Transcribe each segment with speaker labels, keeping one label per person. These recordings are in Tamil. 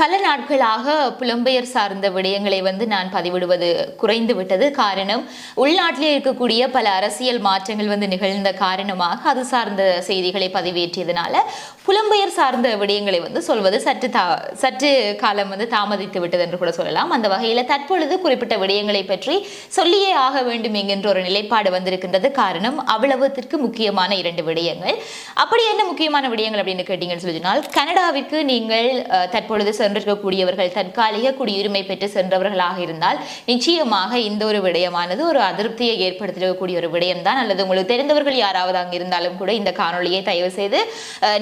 Speaker 1: பல நாட்களாக புலம்பெயர் சார்ந்த விடயங்களை வந்து நான் பதிவிடுவது குறைந்து விட்டது. காரணம் உள்நாட்டிலே இருக்கக்கூடிய பல அரசியல் மாற்றங்கள் வந்து நிகழ்ந்த காரணமாக அது சார்ந்த செய்திகளை பதிவேற்றியதுனால புலம்பெயர் சார்ந்த விடயங்களை வந்து சொல்வது சற்று தா சற்று காலம் வந்து தாமதித்து விட்டது என்று கூட சொல்லலாம். அந்த வகையில் தற்பொழுது குறிப்பிட்ட விடயங்களை பற்றி சொல்லியே ஆக வேண்டும் என்கின்ற ஒரு நிலைப்பாடு வந்திருக்கின்றது. காரணம் அவ்வளவுத்திற்கு முக்கியமான இரண்டு விடயங்கள். அப்படி என்ன முக்கியமான விடயங்கள் அப்படின்னு கேட்டீங்கன்னு சொல்லினால் கனடாவிற்கு நீங்கள் தற்பொழுது சென்றிருக்கக்கூடியவர்கள் தற்காலிக குடியுரிமை பெற்று சென்றவர்களாக இருந்தால் நிச்சயமாக இந்த ஒரு விடயமானது ஒரு அதிருப்தியை ஏற்படுத்தக்கூடிய ஒரு விடயம்தான். அல்லது உங்களுக்கு தெரிந்தவர்கள் யாராவது அங்கு இருந்தாலும் கூட இந்த காணொலியை தயவு செய்து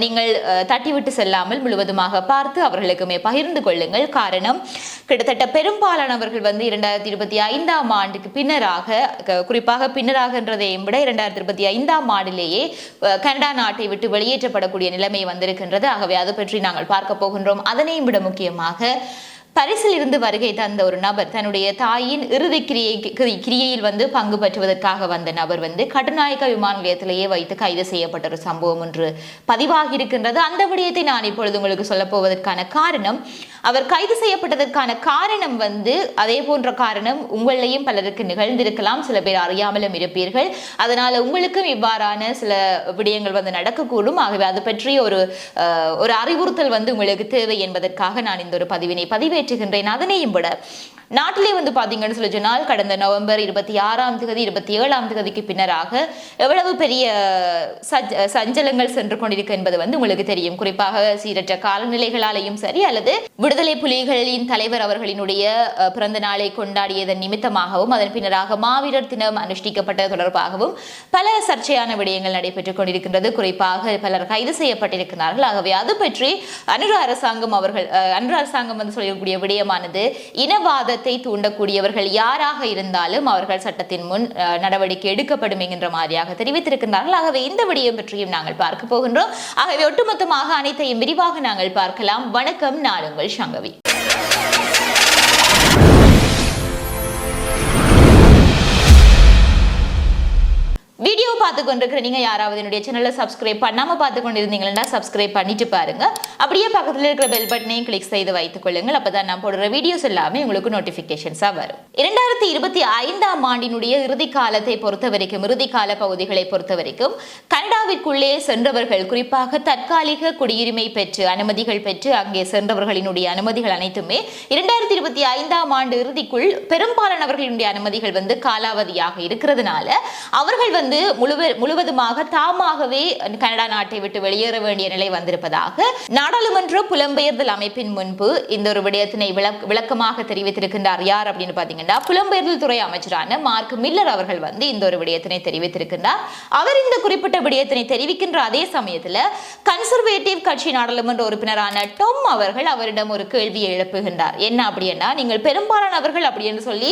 Speaker 1: நீங்கள் தட்டிவிட்டு செல்லாமல் முழுவதுமாக பார்த்து அவர்களுக்குமே பகிர்ந்து கொள்ளுங்கள். காரணம் கிட்டத்தட்ட பெரும்பாலானவர்கள் வந்து இரண்டாயிரத்தி இருபத்தி ஐந்தாம் ஆண்டுக்கு பின்னராக குறிப்பாக பின்னராகன்றதையும் விட இரண்டாயிரத்தி இருபத்தி ஐந்தாம் ஆண்டிலேயே கனடா நாட்டை விட்டு வெளியேற்றப்படக்கூடிய நிலைமை வந்திருக்கின்றது. ஆகவே அது பற்றி நாங்கள் பார்க்க போகின்றோம். அதனையும் விட முக்கியமாக பரிசில் இருந்து வருகை தந்த ஒரு நபர் தன்னுடைய தாயின் இறுதி கிரியை கிரி- கிரியையில் வந்து பங்கு பெற்றுவதற்காக வந்த நபர் வந்து கட்டுநாயக்க விமான நிலையத்திலேயே வைத்து கைது செய்யப்பட்ட ஒரு சம்பவம் ஒன்று பதிவாகி இருக்கின்றது அந்த விடயத்தை நான் இப்பொழுது உங்களுக்கு சொல்ல போவதற்கான காரணம் அவர் கைது செய்யப்பட்டதற்கான காரணம் வந்து அதே போன்ற காரணம் உங்களையும் பலருக்கு நிகழ்ந்திருக்கலாம். சில பேர் அறியாமலும் இருப்பீர்கள். அதனால உங்களுக்கும் இவ்வாறான சில விடயங்கள் வந்து நடக்கக்கூடும். ஆகவே அது பற்றி ஒரு ஒரு அறிவுறுத்தல் வந்து உங்களுக்கு தேவை என்பதற்காக நான் இந்த ஒரு பதிவினை பதிவேற்றுகின்றேன் அதனையும் விட நாட்டிலே வந்து பார்த்தீங்கன்னு சொல்லி சொன்னால் கடந்த நவம்பர் இருபத்தி ஆறாம் தேதி இருபத்தி ஏழாம் தேதிக்கு பின்னராக எவ்வளவு பெரிய சஜ் சஞ்சலங்கள் சென்று கொண்டிருக்கு என்பது வந்து உங்களுக்கு தெரியும். குறிப்பாக சீரற்ற காலநிலைகளாலேயும் சரி அல்லது விடுதலை புலிகளின் தலைவர் அவர்களினுடைய பிறந்த நாளை கொண்டாடியதன் நிமித்தமாகவும் அதன் பின்னராக மாவீரர் தினம் அனுஷ்டிக்கப்பட்டது தொடர்பாகவும் பல சர்ச்சையான விடயங்கள் நடைபெற்றுக் கொண்டிருக்கின்றது. குறிப்பாக பலர் கைது செய்யப்பட்டிருக்கிறார்கள். ஆகவே அது பற்றி அனுர அரசாங்கம் அவர்கள் அனுர அரசாங்கம் வந்து சொல்லக்கூடிய விடயமானது இனவாத இனவாதத்தை தூண்டக்கூடியவர்கள் யாராக இருந்தாலும் அவர்கள் சட்டத்தின் முன் அஹ், நடவடிக்கை எடுக்கப்படும் என்கின்ற மாதிரியாக தெரிவித்திருக்கிறார்கள் ஆகவே இந்த விடயம் பற்றியும் நாங்கள் பார்க்க போகின்றோம். ஆகவே ஒட்டுமொத்தமாக அனைத்தையும் விரிவாக நாங்கள் பார்க்கலாம். வணக்கம். நான் உங்கள் சங்கவி. வீடியோ பார்த்து கொண்டிருக்கிற நீங்க யாராவது என்னுடைய சேனலை சப்ஸ்கிரைப் பண்ணாம பார்த்து கொண்டிருந்தீங்கன்னா சப்ஸ்கிரைப் பண்ணிட்டு பாருங்க. அப்படியே பக்கத்துல இருக்கிற பெல் பட்டனையும் கிளிக் செய்து வைத்துக் கொள்ளுங்கள். அப்பதான் நான் போடுற வீடியோஸ் எல்லாமே உங்களுக்கு நோட்டிஃபிகேஷன்ஸாக வரும். இரண்டாயிரத்தி இருபத்தி ஐந்தாம் ஆண்டினுடைய இறுதி காலத்தை பொறுத்த வரைக்கும் இறுதி கால பகுதிகளை பொறுத்த வரைக்கும் கனடாவிற்குள்ளே சென்றவர்கள் குறிப்பாக தற்காலிக குடியுரிமை பெற்று அனுமதிகள் பெற்று அங்கே சென்றவர்களினுடைய அனுமதிகள் அனைத்துமே இரண்டாயிரத்தி இருபத்தி ஐந்தாம் ஆண்டு இறுதிக்குள் பெரும்பாலானவர்களுடைய அனுமதிகள் வந்து காலாவதியாக இருக்கிறதுனால அவர்கள் வந்து முழுவ முழுவதுமாக தாமாகவே கனடா நாட்டை விட்டு வெளியேற வேண்டிய நிலை வந்திருப்பதாக நாடாளுமன்ற புலம்பெயர்தல் அமைப்பின் முன்பு இந்த ஒரு விடயத்தினை விளக்கமாக தெரிவித்திருக்கின்றார் யார் அப்படின்னு பாத்தீங்கன்னா புலம்பெயர்தல் துறை அமைச்சரான மார்க் மில்லர் அவர்கள் வந்து இந்த ஒரு விடயத்தினை தெரிவித்திருக்கின்றார். அவர் இந்த குறிப்பிட்ட விடயத்தினை தெரிவிக்கின்ற அதே சமயத்தில் கன்சர்வேட்டிவ் கட்சி நாடாளுமன்ற உறுப்பினரான டொம் அவர்கள் அவரிடம் ஒரு கேள்வியை எழுப்புகின்றார். என்ன அப்படின்னா நீங்கள் பெரும்பாலானவர்கள் அப்படி என்று சொல்லி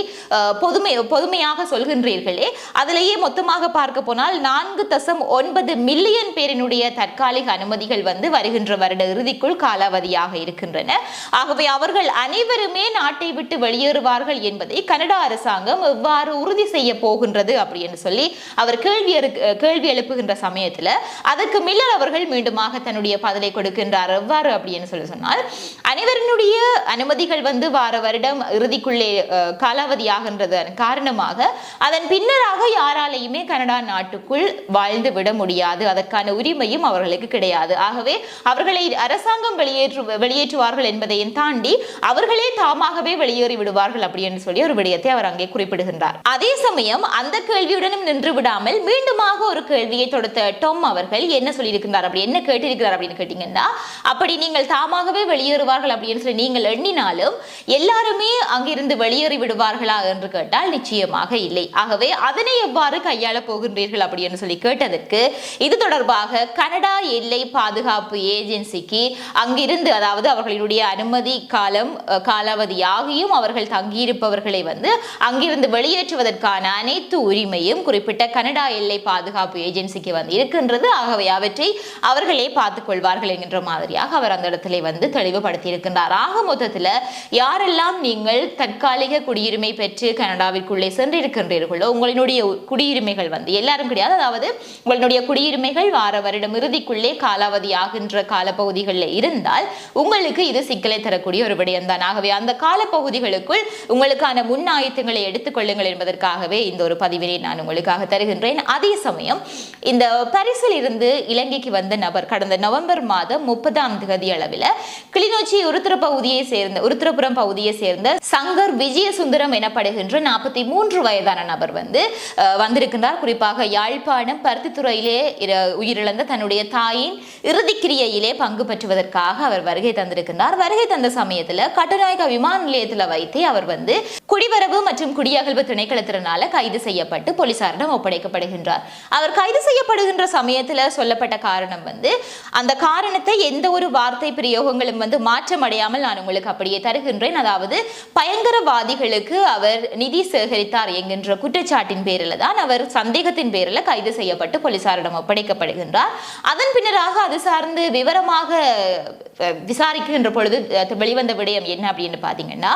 Speaker 1: பொதுமை பொதுமையாக சொல்கின்றீர்களே அதிலேயே மொத்தமாக பார்க்க போனால் நான்கு தசம் ஒன்பது மில்லியன் பேரினுடைய தற்காலிக அனுமதிகள் வந்து வருகின்ற வருட இறுதிக்குள் காலாவதியாக இருக்கின்றன. ஆகவே அவர்கள் அனைவருமே நாட்டை விட்டு வெளியேறுவார்கள் என்பதை கனடா அரசாங்கம் எவ்வாறு உறுதி செய்ய போகின்றது அப்படின்னு சொல்லி அவர் கேள்வி கேள்வி எழுப்புகின்ற சமயத்தில் அதற்கு மில்லர் அவர்கள் மீண்டுமாக தன்னுடைய பதிலை கொடுக்கின்றார். எவ்வாறு அப்படின்னு சொல்லி சொன்னால் அனைவரினுடைய அனுமதிகள் வந்து வார வருடம் இறுதிக்குள்ளே காலாவதியாகின்றது. காரணமாக அதன் பின்னராக யாராலையுமே கனடா கனடா நாட்டுக்குள் வாழ்ந்து விட முடியாது. அதற்கான உரிமையும் அவர்களுக்கு கிடையாது. ஆகவே அவர்களை அரசாங்கம் வெளியேற்று வெளியேற்றுவார்கள் என்பதையும் தாண்டி அவர்களே தாமாகவே வெளியேறி விடுவார்கள் அப்படி என்று சொல்லி ஒரு விடயத்தை அவர் அங்கே குறிப்பிடுகின்றார். அதே சமயம் அந்த கேள்வியுடனும் நின்று விடாமல் மீண்டுமாக ஒரு கேள்வியை தொடுத்த டொம் அவர்கள் என்ன சொல்லியிருக்கிறார் அப்படி என்ன கேட்டிருக்கிறார் அப்படின்னு கேட்டீங்கன்னா அப்படி நீங்கள் தாமாகவே வெளியேறுவார்கள் அப்படின்னு சொல்லி நீங்கள் எண்ணினாலும் எல்லாருமே அங்கிருந்து வெளியேறி விடுவார்களா என்று கேட்டால் நிச்சயமாக இல்லை. ஆகவே அதனை எவ்வாறு கையாள போகின்றீர்கள் அப்படின்னு சொல்லி கேட்டதற்கு இது தொடர்பாக கனடா எல்லை பாதுகாப்பு ஏஜென்சிக்கு அங்கிருந்து அதாவது அவர்களுடைய அனுமதி காலம் காலாவதியாகியும் அவர்கள் தங்கியிருப்பவர்களை வந்து அங்கிருந்து வெளியேற்றுவதற்கான அனைத்து உரிமையும் குறிப்பிட்ட கனடா எல்லை பாதுகாப்பு ஏஜென்சிக்கு வந்து இருக்கின்றது. ஆகவே அவற்றை அவர்களே பார்த்துக் கொள்வார்கள் என்கின்ற மாதிரியாக அவர் அந்த இடத்திலே வந்து தெளிவுபடுத்தி இருக்கின்றார் ஆக மொத்தத்தில் யாரெல்லாம் நீங்கள் தற்காலிக குடியுரிமை பெற்று கனடாவிற்குள்ளே சென்றிருக்கின்றீர்களோ உங்களினுடைய குடியுரிமைகள் வந்து எல்லாரும் கிடையாது. அதாவது உங்களுடைய குடியுரிமைகள் வார வருடம் இறுதிக்குள்ளே காலாவதி ஆகின்ற காலப்பகுதிகளில் இருந்தால் உங்களுக்கு இது சிக்கலை தரக்கூடிய ஒரு விடயம்தான் ஆகவே அந்த காலப்பகுதிகளுக்குள் உங்களுக்கான முன் ஆயத்தங்களை எடுத்துக்கொள்ளுங்கள் என்பதற்காகவே இந்த ஒரு பதிவினை நான் உங்களுக்காக தருகின்றேன். அதே சமயம் இந்த பரிசில் இருந்து இலங்கைக்கு வந்த நபர் கடந்த நவம்பர் மாதம் முப்பதாம் தேதி அளவில் கிளிநொச்சி உருத்திர பகுதியை சேர்ந்த உருத்திரபுரம் பகுதியை சேர்ந்த சங்கர் விஜயசுந்தரம் எனப்படுகின்ற நாற்பத்தி மூன்று வயதான நபர் வந்து வந்திருக்கின்றார். குறிப்பாக யாழ்ப்பாணம் பருத்தித்துறையிலே உயிரிழந்த தன்னுடைய தாயின் இறுதிக்கிரியையிலே பங்கு பெற்றுவதற்காக அவர் வருகை தந்திருக்கின்றார். வருகை தந்த சமயத்தில் கட்டுநாயக விமான நிலையத்தில் வைத்தே அவர் வந்து குடிவரவு மற்றும் குடியகல்வு திணைக்களத்தினால கைது செய்யப்பட்டு போலீசாரிடம் ஒப்படைக்கப்படுகின்றார். அவர் கைது செய்யப்படுகின்ற சமயத்தில் சொல்லப்பட்ட காரணம் வந்து அந்த காரணத்தை எந்த ஒரு வார்த்தை பிரயோகங்களும் வந்து மாற்றமடையாமல் நான் உங்களுக்கு அப்படியே தருகின்றேன். அதாவது பயங்கரவாதிகளுக்கு அவர் நிதி சேகரித்தார் என்கின்ற குற்றச்சாட்டின் பேரில் தான் அவர் சந்தேகத்தின் பேரில் கைது செய்யப்பட்டு போலீசாரிடம் ஒப்படைக்கப்படுகின்றார். அதன் பின்னராக அது சார்ந்து விவரமாக விசாரிக்கின்ற பொழுது வெளிவந்த விடயம் என்ன அப்படின்னு பார்த்தீங்கன்னா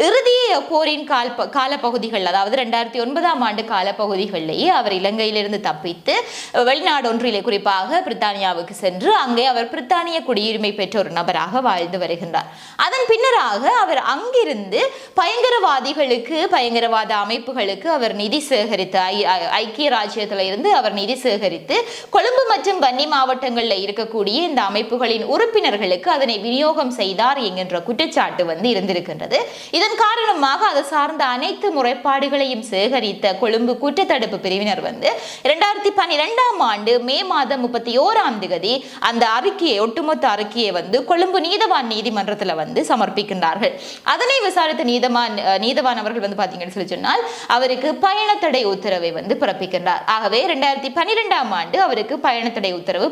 Speaker 1: இறுதி போரின் கால் காலப்பகுதிகள் அதாவது ரெண்டாயிரத்தி ஒன்பதாம் ஆண்டு காலப்பகுதிகளிலேயே அவர் இலங்கையிலிருந்து தப்பித்து வெளிநாடு ஒன்றிலே குறிப்பாக பிரித்தானியாவுக்கு சென்று அங்கே அவர் பிரித்தானிய குடியுரிமை பெற்ற ஒரு நபராக வாழ்ந்து வருகின்றார். அதன் பின்னராக அவர் அங்கிருந்து பயங்கரவாதிகளுக்கு பயங்கரவாத அமைப்புகளுக்கு அவர் நிதி சேகரித்து ஐ- ஐக்கிய ராஜ்யத்தில் இருந்து அவர் நிதி சேகரித்து கொழும்பு மற்றும் வன்னி மாவட்டங்களில் இருக்கக்கூடிய இந்த அமைப்புகளின் உறுப்பினர்களுக்கு அதனை விநியோகம் செய்தார் என்கின்ற குற்றச்சாட்டு வந்து இருந்திருக்கின்றது. இதன் காரணமாக அது சார்ந்த அனைத்து முறைப்பாடுகளையும் சேகரித்த கொழும்பு குற்றத்தடுப்பு பிரிவினர் வந்து இரண்டாயிரத்தி பன்னிரெண்டாம் ஆண்டு மே மாதம் முப்பத்தி ஓராம் தேதி அந்த அறிக்கையை ஒட்டுமொத்த அறிக்கையை வந்து கொழும்பு நீதவான் நீதிமன்றத்தில் வந்து சமர்ப்பிக்கின்றார்கள். அதனை விசாரித்த நீதவான் நீதவான் அவர்கள் வந்து பார்த்தீங்கன்னு சொல்லி சொன்னால் அவருக்கு பயணத்தடை உத்தரவை வந்து பிறப்பிக்கின்றார். ஆகவே இரண்டாயிரத்தி பன்னிரெண்டாம் ஆண்டு அவருக்கு பயணத்தடை உத்தரவு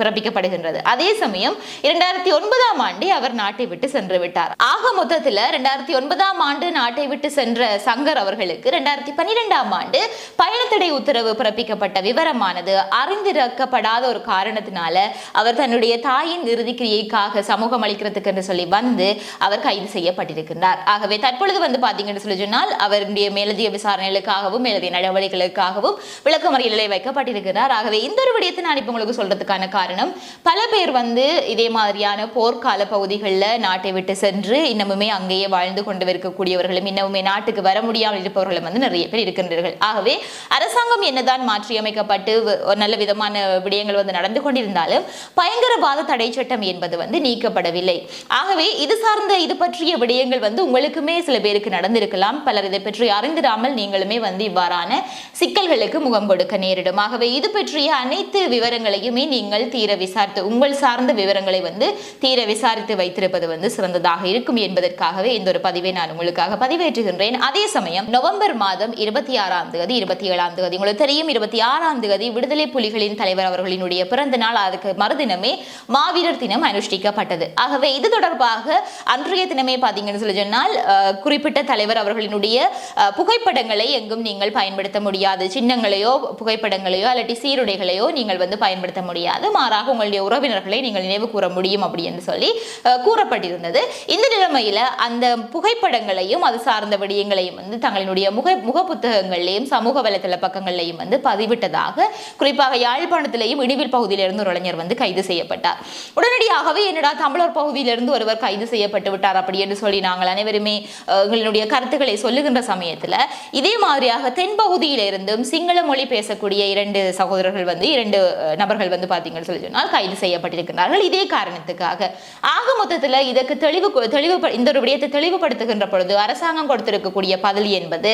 Speaker 1: பிறப்பிக்கப்படுகின்றது. அதே சமயம் இரண்டாயிரத்தி ஒன்பதாம் ஆண்டு அவர் நாட்டை விட்டு சென்று விட்டார். ஆக மொத்தத்தில் இரண்டாயிரத்தி ஒன்பது ஒன்பதாம் ஆண்டு நாட்டை விட்டு சென்ற சங்கர் அவர்களுக்கு ரெண்டாயிரத்தி பன்னிரெண்டாம் ஆண்டு பயணத்தடை உத்தரவு பிறப்பிக்கப்பட்ட விவரமானது அறிந்திருக்கப்படாத ஒரு காரணத்தினால அவர் தன்னுடைய தாயின் இறுதிக்கிரியைக்காக சமூகம் அளிக்கிறதுக்கு என்று சொல்லி வந்து அவர் கைது செய்யப்பட்டிருக்கின்றார். ஆகவே தற்பொழுது வந்து பார்த்தீங்கன்னு சொல்லி சொன்னால் அவருடைய மேலதிக விசாரணைகளுக்காகவும் மேலதிக நடவடிக்கைகளுக்காகவும் விளக்கமறியலிலே வைக்கப்பட்டிருக்கிறார். ஆகவே இந்த ஒரு விடயத்தை நான் இப்போ உங்களுக்கு சொல்றதுக்கான காரணம் பல பேர் வந்து இதே மாதிரியான போர்க்கால பகுதிகளில் நாட்டை விட்டு சென்று இன்னமுமே அங்கேயே வாழ்ந்து கொண்டு இருக்கக்கூடியவர்களும் இன்னமுமே நாட்டுக்கு வர முடியாமல் இருப்பவர்களும் வந்து நிறைய பேர் இருக்கின்றார்கள். ஆகவே அரசாங்கம் என்னதான் மாற்றியமைக்கப்பட்டு ஒரு நல்ல விதமான விடயங்கள் வந்து நடந்து கொண்டிருந்தாலும் பயங்கரவாத தடை சட்டம் என்பது வந்து நீக்கப்படவில்லை. ஆகவே இது சார்ந்த இது பற்றிய விடயங்கள் வந்து உங்களுக்குமே சில பேருக்கு நடந்திருக்கலாம். பலர் இதை பற்றி அறிந்திராமல் நீங்களுமே வந்து இவ்வாறான சிக்கல்களுக்கு முகம் கொடுக்க நேரிடும். ஆகவே இது பற்றிய அனைத்து விவரங்களையுமே நீங்கள் தீர விசாரித்து உங்கள் சார்ந்த விவரங்களை வந்து தீர விசாரித்து வைத்திருப்பது வந்து சிறந்ததாக இருக்கும் என்பதற்காகவே இந்த ஒரு பதிவு பதிவை நான் உங்களுக்காக பதிவேற்றுகின்றேன். அதே சமயம் நவம்பர் மாதம் இருபத்தி ஆறாம் தேதி இருபத்தி ஏழாம் தேதி உங்களுக்கு தெரியும் இருபத்தி ஆறாம் தேதி விடுதலை புலிகளின் தலைவர் அவர்களினுடைய பிறந்த நாள். அதுக்கு மறுதினமே மாவீரர் தினம் அனுஷ்டிக்கப்பட்டது. ஆகவே இது தொடர்பாக அன்றைய தினமே பார்த்தீங்கன்னு சொல்லி சொன்னால் குறிப்பிட்ட தலைவர் அவர்களினுடைய புகைப்படங்களை எங்கும் நீங்கள் பயன்படுத்த முடியாது. சின்னங்களையோ புகைப்படங்களையோ அல்லது சீருடைகளையோ நீங்கள் வந்து பயன்படுத்த முடியாது. மாறாக உங்களுடைய உறவினர்களை நீங்கள் நினைவு கூற முடியும் அப்படின்னு சொல்லி கூறப்பட்டிருந்தது. இந்த நிலைமையில அந்த புகை புகைப்படங்களையும் அது சார்ந்த விடயங்களையும் வந்து தங்களினுடைய முக முக புத்தகங்கள்லையும் சமூக வலைதள பக்கங்கள்லையும் வந்து பதிவிட்டதாக குறிப்பாக யாழ்ப்பாணத்திலையும் இடிவில் பகுதியிலிருந்து ஒரு இளைஞர் வந்து கைது செய்யப்பட்டார். உடனடியாகவே என்னடா தமிழர் பகுதியிலிருந்து ஒருவர் கைது செய்யப்பட்டு விட்டார் அப்படி என்று சொல்லி நாங்கள் அனைவருமே எங்களுடைய கருத்துக்களை சொல்லுகின்ற சமயத்துல இதே மாதிரியாக தென்பகுதியிலிருந்தும் சிங்கள மொழி பேசக்கூடிய இரண்டு சகோதரர்கள் வந்து இரண்டு நபர்கள் வந்து பார்த்தீங்கன்னு சொல்லி சொன்னால் கைது செய்யப்பட்டிருக்கிறார்கள் இதே காரணத்துக்காக ஆக மொத்தத்துல இதற்கு தெளிவு தெளிவு இந்த ஒரு விடயத்தை பயன்படுத்துகின்ற பொழுது அரசாங்கம் கொடுத்திருக்கக்கூடிய பதில் என்பது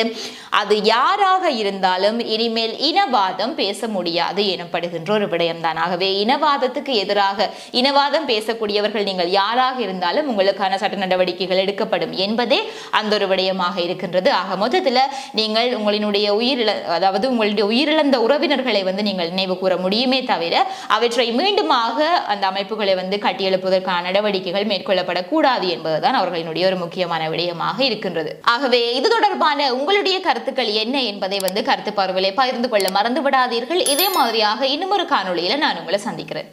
Speaker 1: அது யாராக இருந்தாலும் இனிமேல் இனவாதம் பேச முடியாது எனப்படுகின்ற ஒரு விடயம்தான். ஆகவே இனவாதத்துக்கு எதிராக இனவாதம் பேசக்கூடியவர்கள் நீங்கள் யாராக இருந்தாலும் உங்களுக்கான சட்ட நடவடிக்கைகள் எடுக்கப்படும் என்பதே அந்த ஒரு விடயமாக இருக்கின்றது. ஆக மொத்தத்தில் நீங்கள் உங்களினுடைய உயிரிழ அதாவது உங்களுடைய உயிரிழந்த உறவினர்களை வந்து நீங்கள் நினைவு கூற முடியுமே தவிர அவற்றை மீண்டுமாக அந்த அமைப்புகளை வந்து கட்டியெழுப்புவதற்கான நடவடிக்கைகள் மேற்கொள்ளப்படக்கூடாது என்பதுதான் அவர்களினுடைய ஒரு முக்கியமான விடயமாக இருக்கின்றது. ஆகவே இது தொடர்பான உங்களுடைய கருத்துக்கள் என்ன என்பதை வந்து கருத்து பார்வையிலே பகிர்ந்து கொள்ள மறந்து விடாதீர்கள் இதே மாதிரியாக இன்னும் ஒரு காணொளியில நான் உங்களை சந்திக்கிறேன்.